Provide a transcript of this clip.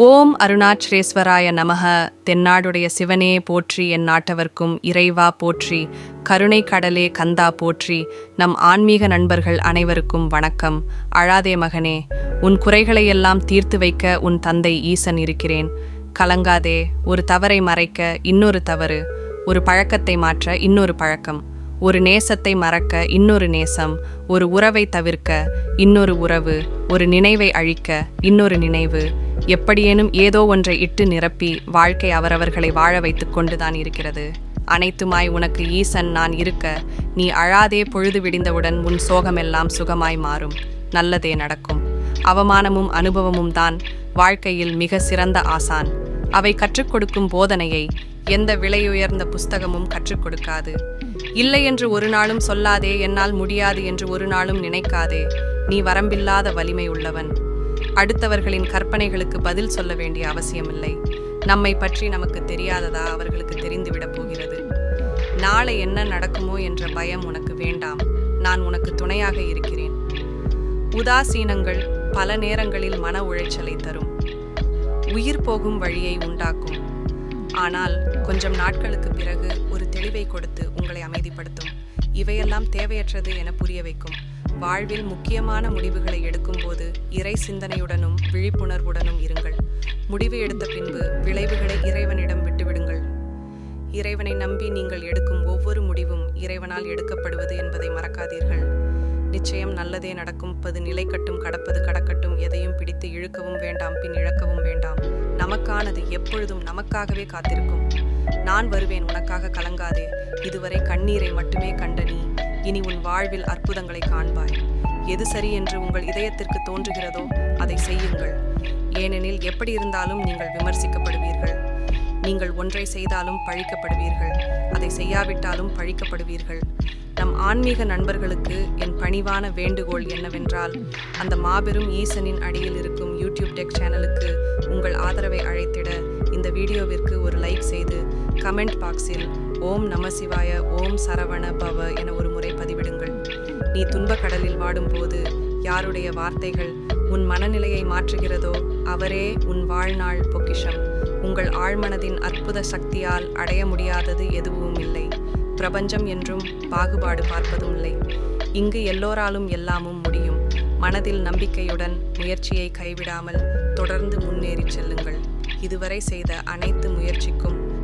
ஓம் அருணாச்சரேஸ்வராய நமக. தென்னாடுடைய சிவனே போற்றி என் நாட்டவர்க்கும் இறைவா போற்றி. கருணை கடலே கந்தா போற்றி. நம் ஆன்மீக நண்பர்கள் அனைவருக்கும் வணக்கம். அழாதே மகனே உன் குறைகளையெல்லாம் தீர்த்து வைக்க உன் தந்தை ஈசன் இருக்கிறேன். கலங்காதே ஒரு தவறை மறைக்க இன்னொரு தவறு. ஒரு பழக்கத்தை மாற்ற இன்னொரு பழக்கம். ஒரு நேசத்தை மறக்க இன்னொரு நேசம். ஒரு உறவை தவிர்க்க இன்னொரு உறவு. ஒரு நினைவை அழிக்க இன்னொரு நினைவு. எப்படியேனும் ஏதோ ஒன்றை இட்டு நிரப்பி வாழ்க்கை அவரவர்களை வாழ வைத்துக் கொண்டுதான் இருக்கிறது. அனைத்துமாய் உனக்கு ஈசன் நான் இருக்க நீ அழாதே பொழுது விடிந்தவுடன் உன் சோகமெல்லாம் சுகமாய் மாறும். நல்லதே நடக்கும். அவமானமும் அனுபவமும் தான் வாழ்க்கையில் மிக சிறந்த ஆசான். அவை கற்றுக் கொடுக்கும் போதனையை எந்த விலையுயர்ந்த புஸ்தகமும் கற்றுக் கொடுக்காது. இல்லை என்று ஒரு நாளும் சொல்லாதே என்னால் முடியாது என்று ஒரு நாளும் நினைக்காதே. நீ வரம்பில்லாத வலிமை உள்ளவன். அடுத்தவர்களின் கற்பனைகளுக்கு பதில் சொல்ல வேண்டிய அவசியமில்லை. நம்மை பற்றி நமக்கு தெரியாததா அவர்களுக்கு தெரிந்துவிடப் போகிறது. நாளை என்ன நடக்குமோ என்ற பயம் உனக்கு வேண்டாம். நான் உனக்கு துணையாக இருக்கிறேன். உதாசீனங்கள் பல நேரங்களில் மன உளைச்சலை தரும். உயிர் போகும் வழியை உண்டாக்கும். ஆனால் கொஞ்சம் நாட்களுக்கு பிறகு ஒரு தெளிவை கொடுத்து உங்களை அமைதிப்படுத்தும். இவையெல்லாம் தேவையற்றது என புரிய வைக்கும். வாழ்வில் முக்கியமான முடிவுகளை எடுக்கும்போது இறை சிந்தனையுடனும் விழிப்புணர்வுடனும் இருங்கள். முடிவு எடுத்த பின்பு விளைவுகளை இறைவனிடம் விட்டுவிடுங்கள். இறைவனை நம்பி நீங்கள் எடுக்கும் ஒவ்வொரு முடிவும் இறைவனால் எடுக்கப்படுவது என்பதை மறக்காதீர்கள். நிச்சயம் நல்லதே நடக்கும். பது நிலை கட்டும் கடப்பது கடக்கட்டும் எதையும் பிடித்து இழுக்கவும் வேண்டாம் பின் இழக்கவும் வேண்டாம். நமக்கானது எப்பொழுதும் நமக்காகவே காத்திருக்கும். நான் வருவேன் உனக்காக கலங்காதே. இதுவரை கண்ணீரை மட்டுமே கண்ட நீ. இனி உன் வாழ்வில் அற்புதங்களை காண்பாய். எது சரி என்று உங்கள் இதயத்திற்கு தோன்றுகிறதோ அதை செய்யுங்கள். ஏனெனில் எப்படி இருந்தாலும் நீங்கள் விமர்சிக்கப்படுவீர்கள். நீங்கள் ஒன்றை செய்தாலும் பழிக்கப்படுவீர்கள். அதை செய்யாவிட்டாலும் பழிக்கப்படுவீர்கள். நம் ஆன்மீக நண்பர்களுக்கு என் பணிவான வேண்டுகோள் என்னவென்றால் அந்த மாபெரும் ஈசனின் அடியில் இருக்கும் யூடியூப் டெக் சேனலுக்கு உங்கள் ஆதரவை அழைத்திட இந்த வீடியோவிற்கு ஒரு லைக் செய்து கமெண்ட் பாக்ஸில் ஓம் நம சிவாய ஓம் சரவண பவ என ஒரு முறை பதிவிடுங்கள். நீ துன்ப கடலில் வாடும்போது யாருடைய வார்த்தைகள் உன் மனநிலையை மாற்றுகிறதோ அவரே உன் வாழ்நாள் பொக்கிஷம். உங்கள் ஆழ்மனதின் அற்புத சக்தியால் அடைய முடியாதது எதுவும் இல்லை. பிரபஞ்சம் என்றும் பாகுபாடு பார்ப்பதும் இல்லை. இங்கு எல்லோராலும் எல்லாமும் முடியும். மனதில் நம்பிக்கையுடன் முயற்சியை கைவிடாமல் தொடர்ந்து முன்னேறிச் செல்லுங்கள். இதுவரை செய்த அனைத்து முயற்சிக்கும்